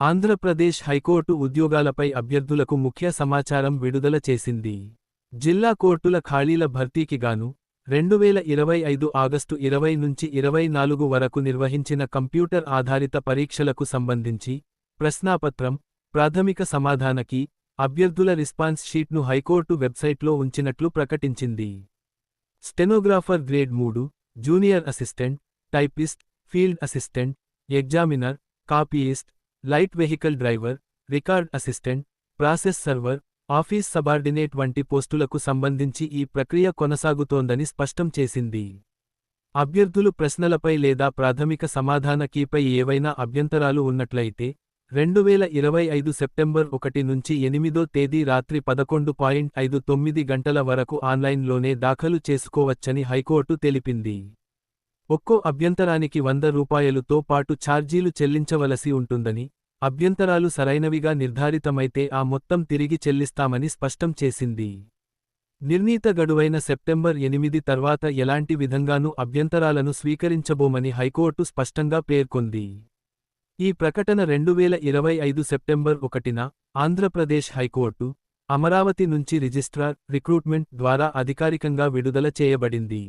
Andhra Pradesh high court ఉద్యోగాలపై అభ్యర్థులకు ముఖ్య సమాచారం విడుదల చేసింది. జిల్లా కోర్టుల ఖాళీల భర్తీకి గాను రెండు వేల ఇరవై ఐదు ఆగస్టు ఇరవై నుంచి ఇరవై నాలుగు వరకు నిర్వహించిన కంప్యూటర్ ఆధారిత పరీక్షలకు సంబంధించి ప్రశ్నాపత్రం ప్రాథమిక సమాధానకి అభ్యర్థుల రిస్పాన్స్ షీట్ను హైకోర్టు వెబ్సైట్లో ఉంచినట్లు ప్రకటించింది. స్టెనోగ్రాఫర్ గ్రేడ్ మూడు junior assistant typist field assistant examiner copyist light vehicle driver record assistant process server office subordinate వంటి పోస్టులకు సంబంధించి ఈ ప్రక్రియ కొనసాగుతోందని స్పష్టం చేసింది. అభ్యర్థులు ప్రశ్నలపై లేదా ప్రాథమిక సమాధాన కీపై ఏవైనా అభ్యంతరాలు ఉన్నట్లయితే రెండు వేల ఇరవై ఐదు సెప్టెంబర్ ఒకటి నుంచి ఎనిమిదో తేదీ రాత్రి పదకొండు పాయింట్ ఐదు తొమ్మిది గంటల వరకు ఆన్లైన్లోనే దాఖలు చేసుకోవచ్చని హైకోర్టు తెలిపింది. ఒక్కో అభ్యంతరానికి వంద రూపాయలుతో పాటు ఛార్జీలు చెల్లించవలసి ఉంటుందని అభ్యంతరాలు సరైనవిగా నిర్ధారితమైతే ఆ మొత్తం తిరిగి చెల్లిస్తామని స్పష్టం చేసింది. నిర్ణీత గడువైన సెప్టెంబర్ ఎనిమిది తర్వాత ఎలాంటి విధంగానూ అభ్యంతరాలను స్వీకరించబోమని హైకోర్టు స్పష్టంగా పేర్కొంది. ఈ ప్రకటన రెండు వేల ఇరవై ఐదు సెప్టెంబర్ ఒకటిన ఆంధ్రప్రదేశ్ హైకోర్టు అమరావతి నుంచి రిజిస్ట్రార్ రిక్రూట్మెంట్ ద్వారా అధికారికంగా విడుదల చేయబడింది.